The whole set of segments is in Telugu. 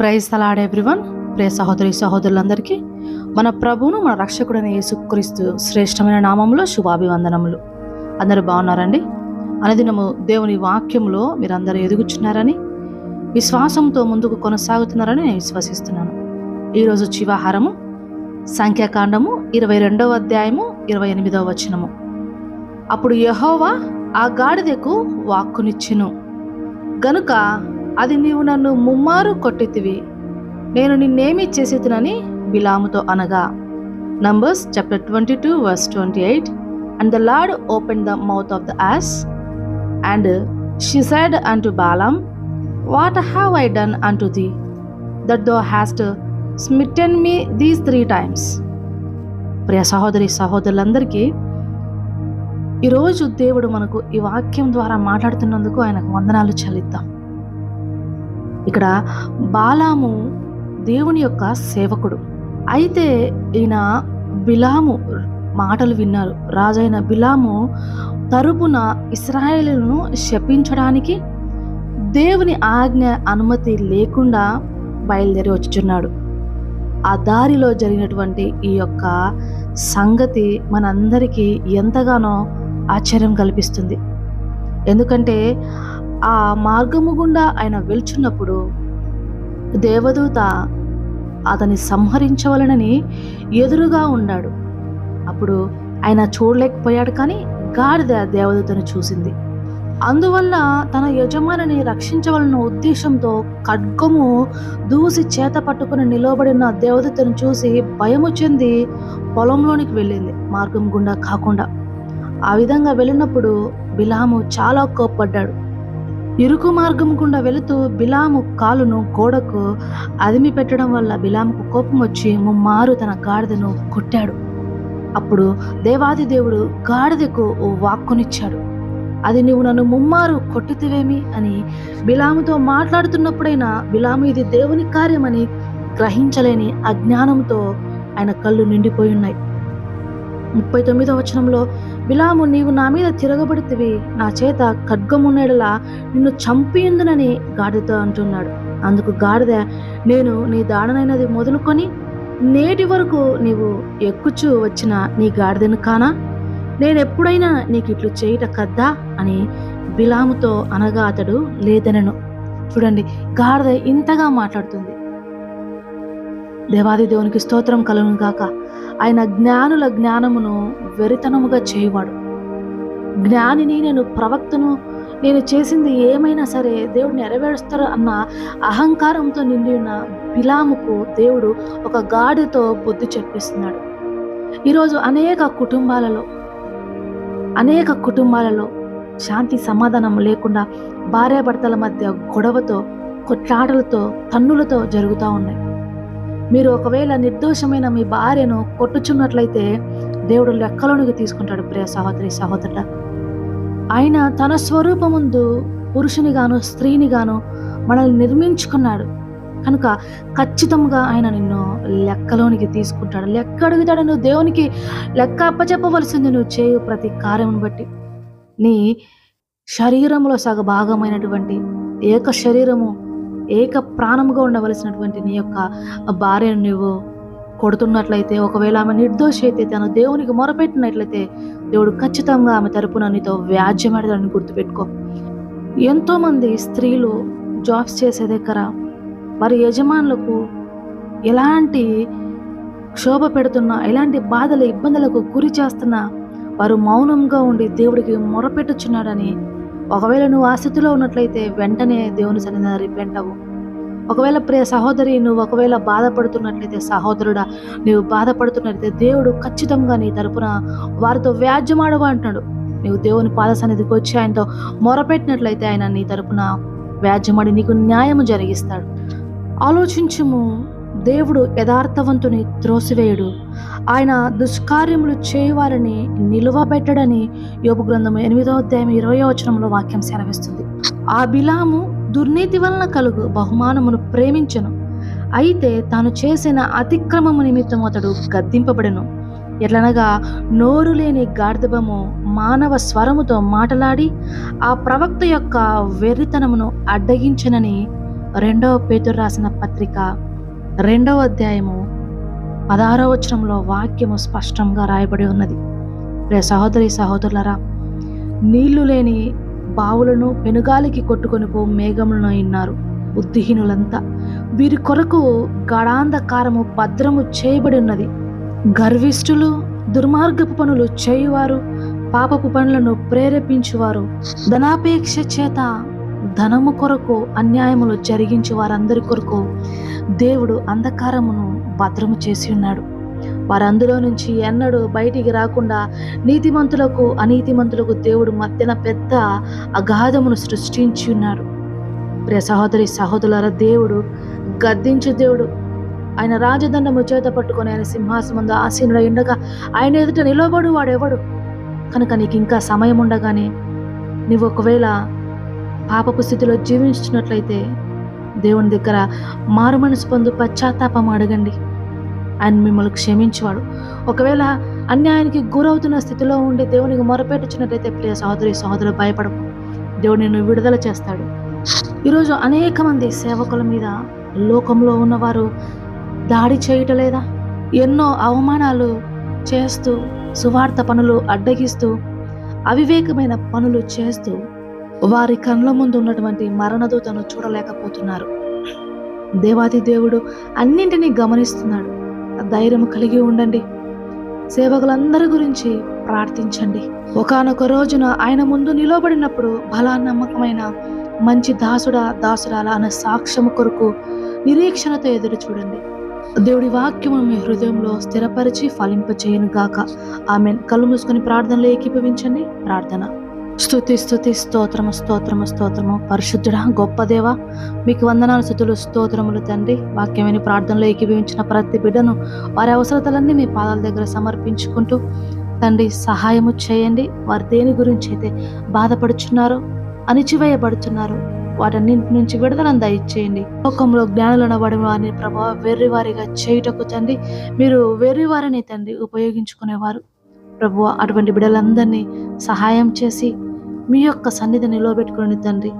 ప్రైజ్ తలాడ్ ఎవ్రీవన్ ప్రియ సహోదరి సహోదరులందరికీ మన ప్రభువును మన రక్షకుడైన యేసుక్రీస్తు శ్రేష్టమైన నామంలో శుభాభివందనములు. అందరూ బాగున్నారండి? అనుదినము దేవుని వాక్యంలో మీరందరూ ఎదుగుచున్నారని విశ్వాసంతో ముందుకు కొనసాగుతున్నారని నేను విశ్వసిస్తున్నాను. ఈరోజు చివాహారము సంఖ్యాకాండము ఇరవై రెండవ అధ్యాయము ఇరవై ఎనిమిదవ వచనము. అప్పుడు యహోవా ఆ గాడిదకు వాక్కునిచ్చెను. గనుక అది నీవు నన్ను ముమ్మారు కొట్టితివి. నేను నిన్నేమి చేసేతునని బిలాముతో అనగా numbers chapter twenty two verse twenty eight and the lord open the mouth of the ass and she said unto Balaam what have I done unto thee that thou hast smitten me these three times ప్రియ సహోదరి సహోదరులందరికీ ఈరోజు దేవుడు మనకు ఈ వాక్యం ద్వారా మాట్లాడుతున్నందుకు ఆయనకు వందనాలు చెల్లిద్దాం. ఇక్కడ బాలాము దేవుని యొక్క సేవకుడు. అయితే ఈయన బిలాము మాటలు విన్నారు. రాజైన బిలాము తరపున ఇస్రాయేలును శపించడానికి దేవుని ఆజ్ఞ అనుమతి లేకుండా బయలుదేరి వచ్చుచున్నాడు. ఆ దారిలో జరిగినటువంటి ఈ యొక్క సంగతి మనందరికీ ఎంతగానో ఆశ్చర్యం కల్పిస్తుంది. ఎందుకంటే ఆ మార్గము గుండా ఆయన వెళ్చున్నప్పుడు దేవదూత అతన్ని సంహరించవలనని ఎదురుగా ఉన్నాడు. అప్పుడు ఆయన చూడలేకపోయాడు కానీ గాడిద దేవదూతను చూసింది. అందువల్ల తన యజమానిని రక్షించవలన ఉద్దేశంతో ఖడ్గము దూసి చేత పట్టుకుని నిలబడిన దేవదూతను చూసి భయము చెంది పొలంలోనికి వెళ్ళింది మార్గం గుండా కాకుండా. ఆ విధంగా వెళ్ళినప్పుడు బిలాము చాలా కోప్పడ్డాడు. ఇరుకు మార్గం గుండా వెళుతూ బిలాము కాలును గోడకు అదిమి పెట్టడం వల్ల బిలాముకు కోపం వచ్చి ముమ్మారు తన గాడిదను కొట్టాడు. అప్పుడు దేవాది దేవుడు గాడిదకు ఓ వాక్కునిచ్చాడు. అది నువ్వు నన్ను ముమ్మారు కొట్టితివేమి? అని బిలాముతో మాట్లాడుతున్నప్పుడైనా బిలాము ఇది దేవుని కార్యమని గ్రహించలేని అజ్ఞానంతో ఆయన కళ్ళు నిండిపోయి ఉన్నాయి. ముప్పై తొమ్మిదో వచనంలో బిలాము నీవు నా మీద తిరగబడితివి. నా చేత ఖడ్గమునేడలా నిన్ను చంపియుందునని గాడిదతో అంటున్నాడు. అందుకు గాడిద నేను నీ దాడనైనది మొదలుకొని నేటి వరకు నీవు ఎక్కుచూ వచ్చిన నీ గాడిదను కానా? నేను ఎప్పుడైనా నీకు ఇట్లు చేయుట కద్దా? అని బిలాముతో అనగా అతడు లేదనను. చూడండి గాడిద ఇంతగా మాట్లాడుతుంది. దేవాది దేవునికి స్తోత్రం కలుగును గాక ఆయన జ్ఞానుల జ్ఞానమును వెరితనముగా చేయువాడు. జ్ఞానిని నేను ప్రవక్తను నేను చేసింది ఏమైనా సరే దేవుడు నెరవేరుస్తారు అన్న అహంకారంతో నిండి ఉన్న బిలాముకు దేవుడు ఒక గాడితో బుద్ధి చెప్పిస్తున్నాడు. ఈరోజు అనేక కుటుంబాలలో అనేక కుటుంబాలలో శాంతి సమాధానం లేకుండా భార్యాభర్తల మధ్య గొడవతో కొట్లాటలతో తన్నులతో జరుగుతూ ఉన్నాయి. మీరు ఒకవేళ నిర్దోషమైన మీ భార్యను కొట్టుచున్నట్లయితే దేవుడు లెక్కలోనికి తీసుకుంటాడు ప్రియ సహోదరి సహోదరుడ. ఆయన తన స్వరూపముందు పురుషునిగాను స్త్రీనిగాను మనల్ని నిర్మించుకున్నాడు. కనుక ఖచ్చితంగా ఆయన నిన్ను లెక్కలోనికి తీసుకుంటాడు. లెక్క అడుగుతాడు నువ్వు దేవునికి లెక్క అప్పచెప్పవలసింది నువ్వు చేయు ప్రతి కార్యమును బట్టి. నీ శరీరంలో సగ భాగమైనటువంటి ఏక శరీరము ఏక ప్రాణముగా ఉండవలసినటువంటి నీ యొక్క భార్యను నువ్వు కొడుతున్నట్లయితే ఒకవేళ ఆమె నిర్దోషి అయితే తన దేవునికి మొరపెట్టినట్లయితే దేవుడు ఖచ్చితంగా ఆమె తరపున నీతో వ్యాజ్యమాడదని గుర్తుపెట్టుకో. ఎంతోమంది స్త్రీలు జాబ్స్ చేసే దగ్గర వారి యజమానులకు ఎలాంటి క్షోభ పెడుతున్నా ఎలాంటి బాధలు ఇబ్బందులకు గురి చేస్తున్నా వారు మౌనంగా ఉండి దేవుడికి మొరపెట్టుచున్నాడని ఒకవేళ నువ్వు ఆ స్థితిలో ఉన్నట్లయితే వెంటనే దేవుని సన్నిధిన రిపెంట్ అవ్వు. ఒకవేళ ప్రియ సహోదరి నువ్వు ఒకవేళ బాధపడుతున్నట్లయితే సహోదరుడా నువ్వు బాధపడుతున్నట్లయితే దేవుడు ఖచ్చితంగా నీ తరపున వారితో వ్యాజ్యమాడవు అంటున్నాడు. నువ్వు దేవుని పాద సన్నిధికి వచ్చి ఆయనతో మొరపెట్టినట్లయితే ఆయన నీ తరపున వ్యాజ్యమాడి నీకు న్యాయము జరిగిస్తాడు. ఆలోచించుము. దేవుడు యథార్థవంతుని త్రోసివేయుడు. ఆయన దుష్కార్యములు చేయువారని నిలువబెట్టడని యోపు గ్రంథం ఎనిమిదో అధ్యాయం ఇరవై వచనంలో వాక్యం సెలవిస్తుంది. ఆ బిలాము దుర్నీతి వలన కలుగు బహుమానమును ప్రేమించను. అయితే తాను చేసిన అతిక్రమము నిమిత్తం అతడు గద్దింపబడెను. ఎట్లనగా నోరు లేని గార్ధబము మానవ స్వరముతో మాటలాడి ఆ ప్రవక్త యొక్క వెర్రితనమును అడ్డగించనని రెండవ పేతురు రాసిన పత్రిక రెండవ అధ్యాయము పదహారవ వచనంలో వాక్యము స్పష్టంగా రాయబడి ఉన్నది. రే సహోదరి సహోదరులరా నీళ్ళు లేని బావులను పెనుగాలికి కొట్టుకొని పో మేఘములను ఇన్నారు బుద్ధిహీనులంతా వీరి కొరకు గడాంధకారము భద్రము చేయబడి ఉన్నది. గర్విష్ఠులు దుర్మార్గపు పనులు చేయువారు పాపపు పనులను ప్రేరేపించువారు. ధనాపేక్ష చేత ధనము కొరకు అన్యాయములు జరిగించి వారందరి కొరకు దేవుడు అంధకారమును భద్రము చేసి ఉన్నాడు. వారందులో నుంచి ఎన్నడూ బయటికి రాకుండా నీతిమంతులకు అనీతిమంతులకు దేవుడు మధ్యన పెద్ద అగాధమును సృష్టించి ఉన్నాడు. ప్రియ సహోదరి సహోదరుల దేవుడు గద్దించు దేవుడు. ఆయన రాజదండము చేత పట్టుకొని ఆయన సింహాసనం ఆసీనుడు ఉండగా ఆయన ఎదుట నిలబడు వాడెవడు? కనుక నీకు ఇంకా సమయం ఉండగానే నీవు ఒకవేళ పాపపు స్థితిలో జీవించినట్లయితే దేవుని దగ్గర మారు మనసు పొందు పశ్చాత్తాపం అడగండి. ఆయన మిమ్మల్ని క్షమించేవాడు. ఒకవేళ అన్యాయానికి గురవుతున్న స్థితిలో ఉండి దేవునికి మొరపెట్టుచున్నట్లయితే ప్రియ సహోదరి సహోదరు భయపడకు. దేవుడు నిన్ను విడుదల చేస్తాడు. ఈరోజు అనేక మంది సేవకుల మీద లోకంలో ఉన్నవారు దాడి చేయటలేదా ఎన్నో అవమానాలు చేస్తూ సువార్త పనులు అడ్డగిస్తూ అవివేకమైన పనులు చేస్తూ వారి కళ్ళ ముందు ఉన్నటువంటి మరణదూతను చూడలేకపోతున్నారు. దేవాది దేవుడు అన్నింటినీ గమనిస్తున్నాడు. ధైర్యం కలిగి ఉండండి. సేవకులందరి గురించి ప్రార్థించండి. ఒకానొక రోజున ఆయన ముందు నిలబడినప్పుడు బలా నమ్మకమైన మంచి దాసుడా దాసురాలా అనే సాక్ష్యము కొరకు నిరీక్షణతో ఎదురు చూడండి. దేవుడి వాక్యము మీ హృదయంలో స్థిరపరిచి ఫలింపచేయను గాక ఆమె కళ్ళు మూసుకొని ప్రార్థనలో ఏకీభవించండి. ప్రార్థన. స్తుతి స్తుతి స్తోత్రము స్తోత్రము స్తోత్రము. పరిశుద్ధుడా గొప్ప దేవ మీకు వందనాలు స్థుతులు స్తోత్రములు తండ్రి. వాక్యమైన ప్రార్థనలో ఏకీభవించిన ప్రతి బిడ్డను వారి అవసరతలన్నీ మీ పాదాల దగ్గర సమర్పించుకుంటూ తండ్రి సహాయము చేయండి. వారు దేని గురించి అయితే బాధపడుచున్నారో అణిచివేయబడుతున్నారు వాటన్నింటి నుంచి విడుదలను దయచేయండి. లోకంలో జ్ఞానులు పడిన వారిని ప్రభావ వెర్రివారిగా చేయుటకు తండ్రి మీరు వెర్రివారిని తండ్రి ఉపయోగించుకునేవారు. ప్రభు అటువంటి బిడ్డలందరినీ సహాయం చేసి మీ యొక్క సన్నిధి నిలవబెట్టుకోండి తండ్రి.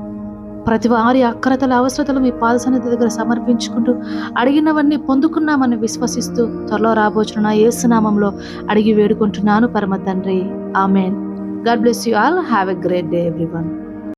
ప్రతి వారి అక్కరతల అవసరతలు మీ పాద సన్నిధి దగ్గర సమర్పించుకుంటూ అడిగినవన్నీ పొందుకున్నామని విశ్వసిస్తూ త్వరలో రాబోచున్న యేసునామంలో అడిగి వేడుకుంటున్నాను పరమ తండ్రి. Amen. God bless you all. Have a great day everyone.